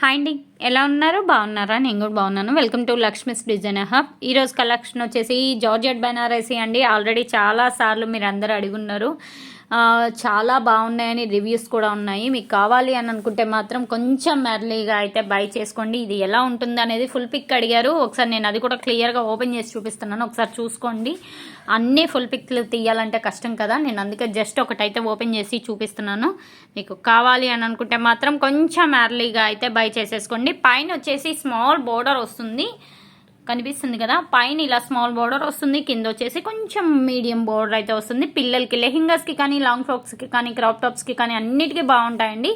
Hi అండి. ఎలా ఉన్నారు? బాగున్నారా? నేను కూడా బాగున్నాను. Welcome to Lakshmi's design hub ఈరోజు కలెక్షన్ వచ్చేసి జార్జెట్ బెనారసీ అండి. ఆల్రెడీ చాలా సార్లు మీరు అందరూ అడుగున్నారు చాలా బాగున్నాయని రివ్యూస్ కూడా ఉన్నాయి. మీకు కావాలి అని అనుకుంటే మాత్రం కొంచెం మెర్లీగా అయితే బై చేసుకోండి. ఇది ఎలా ఉంటుంది అనేది ఫుల్ పిక్ అడిగారు. ఒకసారి నేను అది కూడా క్లియర్గా ఓపెన్ చేసి చూపిస్తున్నాను. ఒకసారి చూసుకోండి. అన్నీ ఫుల్ పిక్లు తీయాలంటే కష్టం కదా. నేను అందుకే జస్ట్ ఒకటైతే ఓపెన్ చేసి చూపిస్తున్నాను. మీకు కావాలి అని అనుకుంటే మాత్రం కొంచెం ఎర్లీగా అయితే బై చేసేసుకోండి. పైన వచ్చేసి స్మాల్ బోర్డర్ వస్తుంది. కనిపిస్తుంది కదా. పైన ఇలా స్మాల్ బోర్డర్ వస్తుంది. కింద వచ్చేసి కొంచెం మీడియం బోర్డర్ అయితే వస్తుంది. పిల్లలకి లెహింగాస్కి కానీ లాంగ్ ఫ్రాక్స్కి కానీ క్రాప్ టాప్స్కి కానీ అన్నిటికీ బాగుంటాయండి.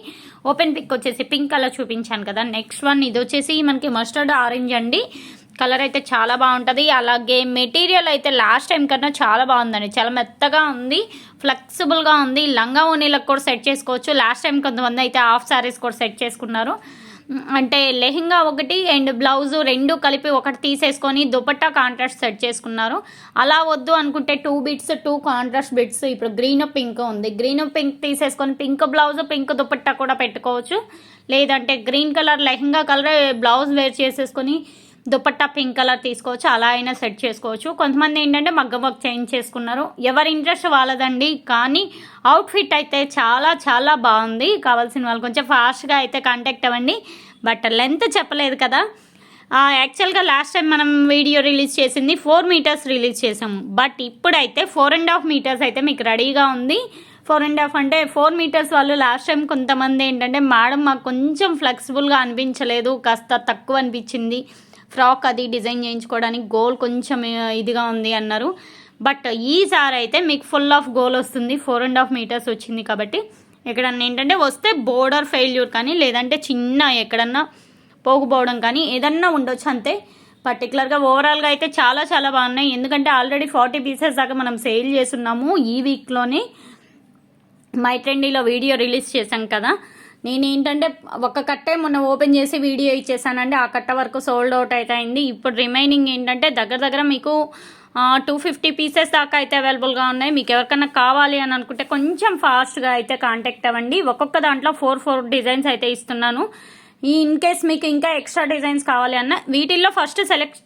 ఓపెన్ పిక్ వచ్చేసి పింక్ కలర్ చూపించాను కదా. నెక్స్ట్ వన్ ఇది వచ్చేసి మనకి మస్టర్డ్ ఆరెంజ్ అండి. కలర్ అయితే చాలా బాగుంటుంది. అలాగే మెటీరియల్ అయితే లాస్ట్ టైం కన్నా చాలా బాగుందండి. చాలా మెత్తగా ఉంది. ఫ్లెక్సిబుల్గా ఉంది. లంగా ఓనీలకు కూడా సెట్ చేసుకోవచ్చు. లాస్ట్ టైం కొంతమంది అయితే హాఫ్ శారీస్ కూడా సెట్ చేసుకున్నారు. అంటే లెహెంగా ఒకటి అండ్ బ్లౌజు రెండు కలిపి ఒకటి తీసేసుకొని దుపట్టా కాంట్రాస్ట్ సెట్ చేసుకున్నారు. అలా వద్దు అనుకుంటే two bits two contrast bits ఇప్పుడు గ్రీన్ పింక్ ఉంది. గ్రీన్ పింక్ తీసేసుకొని పింక్ బ్లౌజ్ పింక్ దుపట్టా కూడా పెట్టుకోవచ్చు. లేదంటే green colour lehenga colour blouse wear చేసేసుకొని దుపట్టా పింక్ కలర్ తీసుకోవచ్చు అలా అయినా సెట్ చేసుకోవచ్చు. కొంతమంది ఏంటంటే మగ్గ వర్క్ చేంజ్ చేసుకున్నారు. ఎవరి ఇంట్రెస్ట్ వాళ్ళదండి కానీ అవుట్ఫిట్ అయితే చాలా చాలా బాగుంది. కావాల్సిన వాళ్ళు కొంచెం ఫాస్ట్గా అయితే కాంటాక్ట్ అవ్వండి. బట్ లెంత్ చెప్పలేదు కదా. యాక్చువల్గా లాస్ట్ టైం మనం వీడియో రిలీజ్ చేసింది ఫోర్ మీటర్స్ రిలీజ్ చేసాము. బట్ ఇప్పుడైతే ఫోర్ అండ్ హాఫ్ మీటర్స్ అయితే మీకు రెడీగా ఉంది. ఫోర్ అండ్ హాఫ్ అంటే ఫోర్ మీటర్స్ వాళ్ళు లాస్ట్ టైం కొంతమంది ఏంటంటే మేడం మాకు కొంచెం ఫ్లెక్సిబుల్గా అనిపించలేదు. కాస్త తక్కువ అనిపించింది. ఫ్రాక్ అది డిజైన్ చేయించుకోవడానికి గోల్ కొంచెం ఇదిగా ఉంది అన్నారు. బట్ ఈసారి అయితే మీకు ఫుల్ ఆఫ్ గోల్ వస్తుంది. ఫోర్ అండ్ హాఫ్ మీటర్స్ వచ్చింది కాబట్టి. ఎక్కడన్నా ఏంటంటే వస్తే బోర్డర్ ఫెయిల్యూర్ కానీ లేదంటే చిన్న ఎక్కడన్నా పోకపోవడం కానీ ఏదన్నా ఉండొచ్చు అంతే. పర్టికులర్గా ఓవరాల్గా అయితే చాలా చాలా బాగున్నాయి. ఎందుకంటే ఆల్రెడీ ఫార్టీ పీసెస్ దాకా మనం సేల్ చేస్తున్నాము ఈ వీక్లోనే మై ట్రెండీలో వీడియో రిలీజ్ చేశాం కదా. నేను ఏంటంటే ఒక కట్టే మొన్న ఓపెన్ చేసి వీడియో ఇచ్చేసానండి. ఆ కట్ట వరకు సోల్డ్ అవుట్ అయితే అయింది. ఇప్పుడు రిమైనింగ్ ఏంటంటే దగ్గర దగ్గర మీకు టూ ఫిఫ్టీ పీసెస్ దాకా అయితే అవైలబుల్గా ఉన్నాయి. మీకు ఎవరికైనా కావాలి అని అనుకుంటే కొంచెం ఫాస్ట్గా అయితే కాంటాక్ట్ అవ్వండి. ఒక్కొక్క దాంట్లో ఫోర్ ఫోర్ డిజైన్స్ అయితే ఇస్తున్నాను. ఈ ఇన్ కేస్ మీకు ఇంకా ఎక్స్ట్రా డిజైన్స్ కావాలి అన్న వీటిల్లో ఫస్ట్ సెలెక్ట్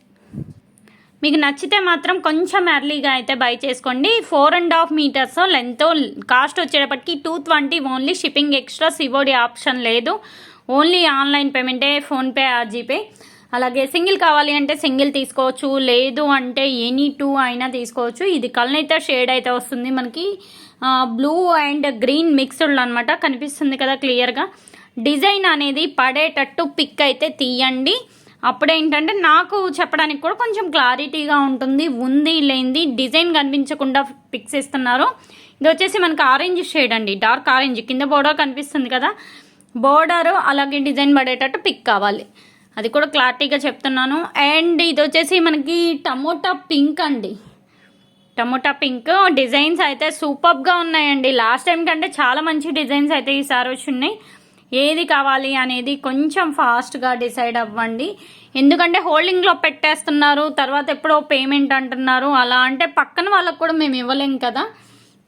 మీకు నచ్చితే మాత్రం కొంచెం ఎర్లీగా అయితే బై చేసుకోండి. Four and half metres length cost వచ్చేటప్పటికి two twenty only shipping extra COD option లేదు. ఓన్లీ ఆన్లైన్ పేమెంటే ఫోన్పే ఆర్ జీపే అలాగే సింగిల్ కావాలి అంటే సింగిల్ తీసుకోవచ్చు లేదు అంటే ఎనీ టూ అయినా తీసుకోవచ్చు. ఇది కలనైతే షేడ్ అయితే వస్తుంది మనకి. బ్లూ అండ్ గ్రీన్ మిక్స్డ్ అనమాట కనిపిస్తుంది కదా క్లియర్గా డిజైన్ అనేది పడేటట్టు పిక్ అయితే తీయండి. అప్పుడేంటంటే నాకు చెప్పడానికి కూడా కొంచెం క్లారిటీగా ఉంటుంది ఉంది లేనిది డిజైన్ కనిపించకుండా పిక్స్ ఇస్తున్నారు ఇది వచ్చేసి మనకి ఆరెంజ్ షేడ్ అండి డార్క్ ఆరెంజ్ కింద బోర్డర్ కనిపిస్తుంది కదా. బోర్డర్ అలాగే డిజైన్ పడేటట్టు పిక్ కావాలి. అది కూడా క్లారిటీగా చెప్తున్నాను. అండ్ ఇది వచ్చేసి మనకి టమోటా పింక్ అండి. టమోటా పింక్ డిజైన్స్ అయితే సూపర్గా ఉన్నాయండి. లాస్ట్ టైం కంటే చాలా మంచి డిజైన్స్ అయితే ఈసారి వచ్చి ఉన్నాయి. ఏది కావాలి అనేది కొంచెం ఫాస్ట్గా డిసైడ్ అవ్వండి. ఎందుకంటే హోల్డింగ్లో పెట్టేస్తున్నారు తర్వాత ఎప్పుడో పేమెంట్ అంటున్నారు అలా అంటే పక్కన వాళ్ళకు కూడా మేము ఇవ్వలేం కదా.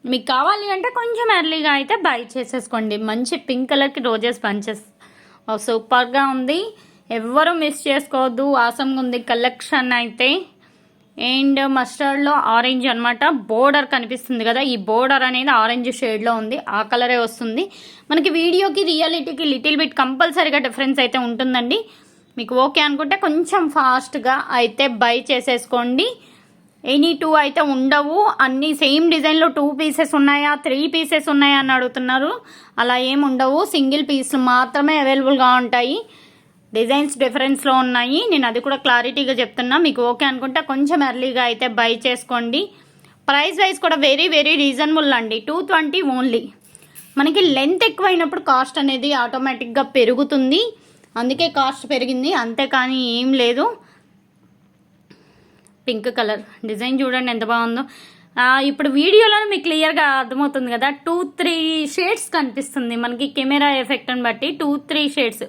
మీకు కావాలి అంటే కొంచెం ఎర్లీగా అయితే బై చేసేసుకోండి. మంచి పింక్ కలర్కి రోజెస్ బంచెస్ సూపర్గా ఉంది. ఎవ్వరూ మిస్ చేసుకోవద్దు. ఆసంగా ఉంది కలెక్షన్ అయితే. అండ్ మస్టర్డ్లో ఆరెంజ్ అన్నమాట. బోర్డర్ కనిపిస్తుంది కదా ఈ బోర్డర్ అనేది ఆరెంజ్ షేడ్లో ఉంది ఆ కలరే వస్తుంది. మనకి వీడియోకి రియాలిటీకి లిటిల్ బిట్ కంపల్సరీగా డిఫరెన్స్ అయితే ఉంటుందండి. మీకు ఓకే అనుకుంటే కొంచెం ఫాస్ట్గా అయితే బై చేసేసుకోండి. ఎనీ టూ అయితే ఉండవు. అన్ని సేమ్ డిజైన్లో టూ పీసెస్ ఉన్నాయా త్రీ పీసెస్ ఉన్నాయా అని అడుగుతున్నారు. అలా ఏం ఉండవు. సింగిల్ పీస్ మాత్రమే అవైలబుల్గా ఉంటాయి. డిజైన్స్ డిఫరెన్స్లో ఉన్నాయి. నేను అది కూడా క్లారిటీగా చెప్తున్నా. మీకు ఓకే అనుకుంటే కొంచెం ఎర్లీగా అయితే బై చేసుకోండి. ప్రైస్ వైజ్ కూడా వెరీ వెరీ రీజనబుల్ అండి. Two twenty only. మనకి లెంత్ ఎక్కువైనప్పుడు కాస్ట్ అనేది ఆటోమేటిక్గా పెరుగుతుంది. అందుకే కాస్ట్ పెరిగింది. అంతేకాని ఏం లేదు. Pink colour. డిజైన్ చూడండి ఎంత బాగుందో. ఇప్పుడు వీడియోలో మీకు క్లియర్గా అర్థమవుతుంది కదా. టూ త్రీ షేడ్స్ కనిపిస్తుంది. మనకి కెమెరా ఎఫెక్ట్ని బట్టి two three shades.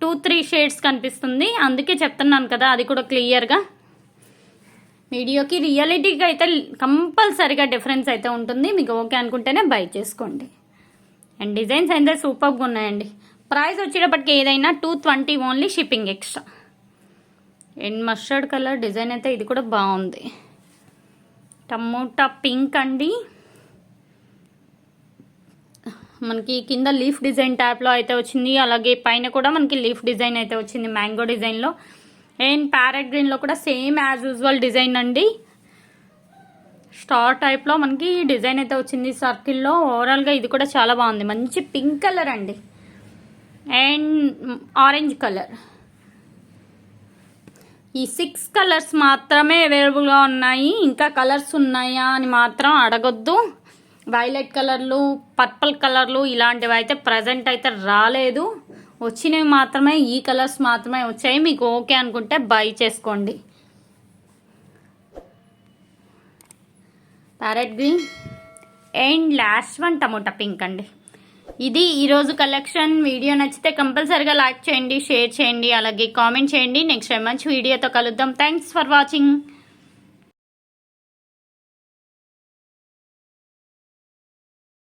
Two three shades కనిపిస్తుంది. అందుకే చెప్తున్నాను కదా అది కూడా క్లియర్గా. వీడియోకి రియాలిటీకి అయితే కంపల్సరీగా డిఫరెన్స్ అయితే ఉంటుంది. మీకు ఓకే అనుకుంటేనే బై చేసుకోండి. అండ్ డిజైన్స్ అయితే సూపర్గా ఉన్నాయండి. ప్రైస్ వచ్చేటప్పటికి ఏదైనా two twenty only shipping extra. And mustard colour design అయితే ఇది కూడా బాగుంది. టమోటా పింక్ అండి. మనకి కింద లీఫ్ డిజైన్ టైప్లో అయితే వచ్చింది. అలాగే పైన కూడా మనకి లీఫ్ డిజైన్ అయితే వచ్చింది మ్యాంగో డిజైన్లో అండ్ ప్యారెట్ గ్రీన్లో కూడా సేమ్ యాజ్ యూజువల్ డిజైన్ అండి. స్టార్ టైప్లో మనకి డిజైన్ అయితే వచ్చింది సర్కిల్లో ఓవరాల్గా ఇది కూడా చాలా బాగుంది. మంచి పింక్ కలర్ అండి. అండ్ ఆరెంజ్ కలర్ ఈ సిక్స్ కలర్స్ మాత్రమే అవైలబుల్గా ఉన్నాయి. ఇంకా కలర్స్ ఉన్నాయా అని మాత్రం అడగొద్దు. వైలెట్ కలర్లు పర్పుల్ కలర్లు ఇలాంటివి అయితే ప్రజెంట్ అయితే రాలేదు. వచ్చినవి మాత్రమే ఈ కలర్స్ మాత్రమే వచ్చాయి. మీకు ఓకే అనుకుంటే బై చేసుకోండి. Parrot green. And last one tomato pink అండి. ఇది ఈరోజు కలెక్షన్ వీడియో నచ్చితే కంపల్సరీగా లైక్ చేయండి షేర్ చేయండి అలాగే కామెంట్ చేయండి. నెక్స్ట్ టైం మంచి వీడియోతో కలుద్దాం. Thanks for watching